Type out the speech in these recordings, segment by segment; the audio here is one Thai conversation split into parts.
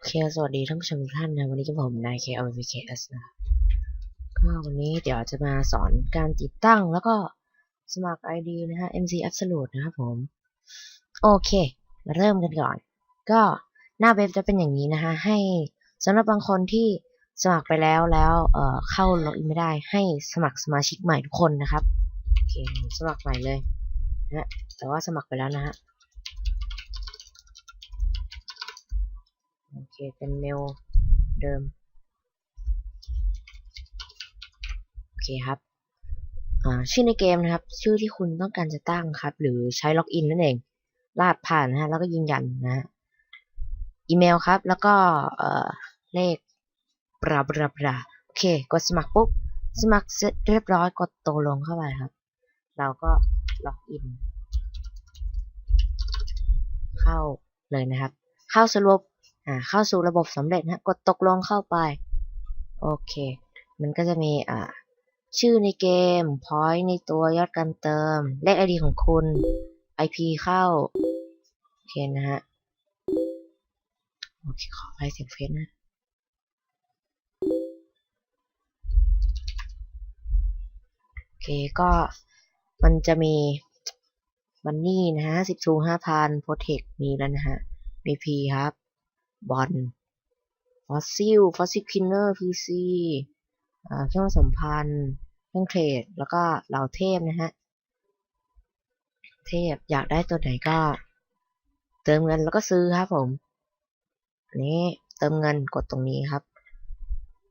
โอเค สวัสดีท่านผู้ชมทุกท่านนะ วันนี้กับผมนาย KLVKS นะครับก็วันนี้เดี๋ยวจะมาสอนการติดตั้งแล้วก็สมัคร ID นะฮะ MC Absolute นะครับผม โอเค มาเริ่มกันก่อน ก็หน้าเว็บจะเป็นอย่างนี้นะฮะ ให้สำหรับบางคนที่สมัครไปแล้วแล้วเอ่อเข้าล็อกอินไม่ได้ ให้สมัครสมาชิกใหม่ทุกคนนะครับ โอเค สมัครใหม่เลยนะฮะแต่ว่าสมัครไปแล้วนะฮะ โอเค เป็นเมลเดิม โอเคครับอ่าชื่อในเกมนะครับ ชื่อที่คุณต้องการจะตั้งครับ หรือใช้ล็อกอินนั่นเองรหัสผ่านนะฮะ แล้วก็ยืนยันนะฮะ อีเมลครับ แล้วก็เอ่อเลขบราบราบราโอเค กดสมัครปุ๊บ สมัครเสร็จเรียบร้อย กดตกลงเข้าไปครับ เราก็ล็อกอิน เข้าเลยนะครับ เข้าสรุป เข้าสู่ระบบสำเร็จนะกดตกลงเข้าไป โอเค มันก็จะมีอ่าชื่อในเกม point ในตัวยอดการเติม เลข ID ของคุณ IP เข้า โอเคนะฮะ โอเค ขอไปเสียงเฟซนะโอเค ก็มันจะมีบันนี่นะฮะสิบชูห้าพันโปรเทคมีแล้วนะฮะมี P ครับ บอลฟอสซิลฟอสซิลคินเนอร์พีซีเครื่องสัมพันธ์เครื่องเทรด แล้วก็เหล่าเทพนะฮะ เทพอยากได้ตัวไหนก็ เติมเงินแล้วก็ซื้อครับผม อันนี้เติมเงินกดตรงนี้ครับ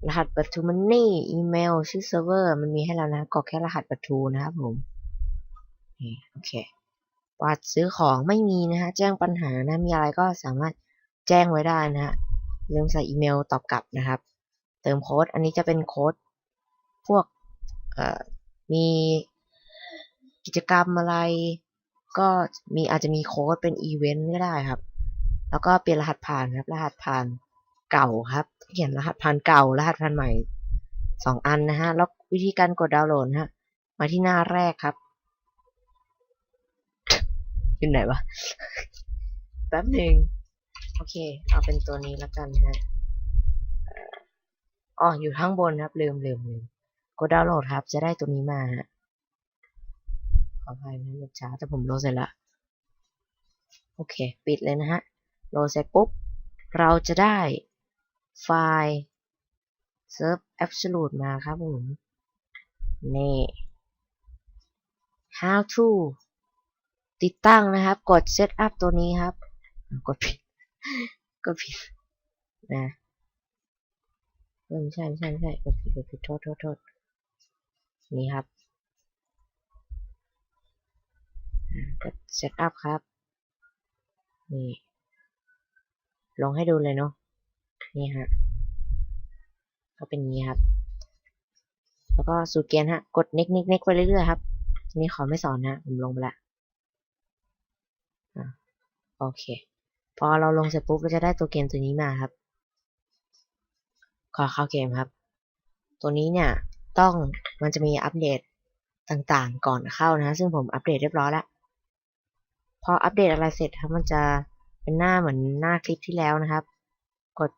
รหัสประตูมันนี่อีเมลชื่อเซิร์ฟเวอร์มันมีให้แล้วนะกรอกแค่รหัสประตูนะครับผมนี่โอเควัดซื้อของไม่มีนะฮะ แจ้งปัญหานะ มีอะไรก็สามารถ แจ้งไว้ได้นะฮะลืมใส่อีเมลตอบกลับนะครับ เติมโค้ด อันนี้จะเป็นโค้ด พวกมีกิจกรรมอะไร ก็มีอาจจะมีโค้ดเป็นอีเวนต์ก็ได้ครับ แล้วก็เปลี่ยนรหัสผ่านครับ รหัสผ่านเก่าครับ เขียนรหัสผ่านเก่า รหัสผ่านใหม่สองอันนะฮะ แล้ววิธีการกดดาวน์โหลดนะฮะ มาที่หน้าแรกครับอยู่ไหนวะ แป๊บหนึ่ง โอเค เอาเป็นตัวนี้แล้วกันฮะอ๋ออยู่ข้างบนครับลืมลืมลืมกดดาวน์โหลดครับ จะได้ตัวนี้มาฮะขออภัยนะเน็ตช้าแต่ผมโหลดเสร็จละโอเค ปิดเลยนะฮะโหลดเสร็จปุ๊บ เราจะได้ไฟล์ Serve Absolute มาครับผมนี่ how to ติดตั้งนะครับ กด Setup ตัวนี้ครับ กดผิด กดผิดนะไม่ใช่ไม่ใช่ไม่ใช่กดผิดกดผิดโทษโทษโทษนี่ครับกด Setup ครับ นี่ ลองให้ดูเลยเนาะนี่ฮะก็เป็นงนี้ครับ แล้วก็สูตรเกณฑ์ฮะ กดเน็กเน็กเน็กไปเรื่อยๆครับทีนี้ขอไม่สอนนะ ผมลงไปละโอเค พอเราลงเสร็จปุ๊บเราจะได้ตัวเกมตัวนี้มาครับ ขอเข้าเกมครับ ตัวนี้เนี่ยต้องมันจะมีอัปเดตต่างๆ ก่อนเข้านะ ซึ่งผมอัปเดตเรียบร้อยแล้ว พออัปเดตอะไรเสร็จครับมันจะเป็นหน้าเหมือนหน้าคลิปที่แล้วนะครับ กด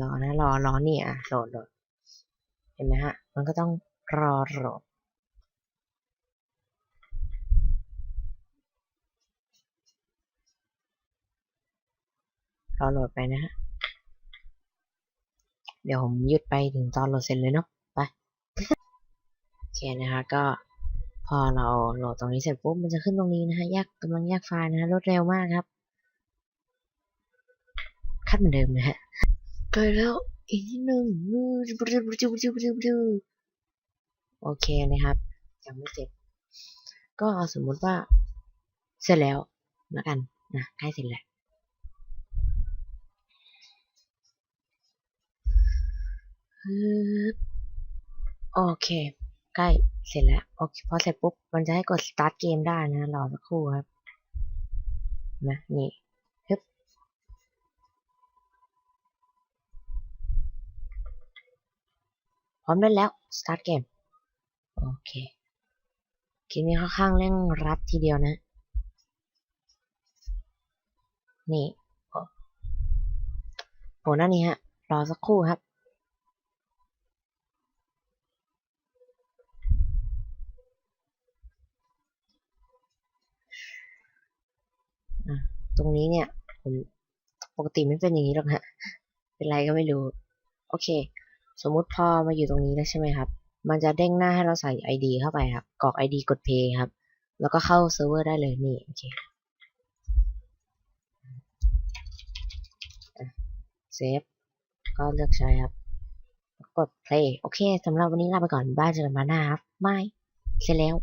รอนะรอรอนี่อะโหลดโหลดเห็นไหมฮะ มันก็ต้องรอโหลด รอโหลดไปนะฮะ เดี๋ยวผมยุดไปถึงตอนโหลดเสร็จเลยเนาะ ไป โอเคนะคะ ก็พอเราโหลดตรงนี้เสร็จปุ๊บ มันจะขึ้นตรงนี้นะฮะแยกกำลังแยกไฟล์นะฮะ รวดเร็วมากครับ คัดเหมือนเดิมนะฮะไปแล้วอีกนิดนึงโอเคนะครับยังไม่เสร็จ ก็สมมุติว่าเสร็จแล้วแล้วกันนะใกล้เสร็จแล้ว โอเค ใกล้เสร็จแล้วโอเคพอเสร็จปุ๊บ มันจะให้กด start เกมได้นะ รอสักครู่ครับนะนี่ฮึบพร้อมได้แล้ว start เกมโอเคคลิปนี้ค่อนข้างเร่งรัดทีเดียวนะ นี่โหนั่นนี่ฮะ รอสักครู่ครับ ตรงนี้เนี่ยผมปกติไม่เป็นอย่างนี้หรอกฮะเป็นไรก็ไม่รู้ โอเค สมมุติพอมาอยู่ตรงนี้แล้วใช่ไหมครับ มันจะเด้งหน้าให้เราใส่ ID เข้าไปครับกรอก ID กด Play ครับ แล้วก็เข้าเซิร์ฟเวอร์ได้เลยนี่โอเคเซฟก็เลือกใช้ครับ กด play โอเคสำหรับวันนี้ลาไปก่อนบ้านเจอกันมาหน้าครับบายเสร็จแล้ว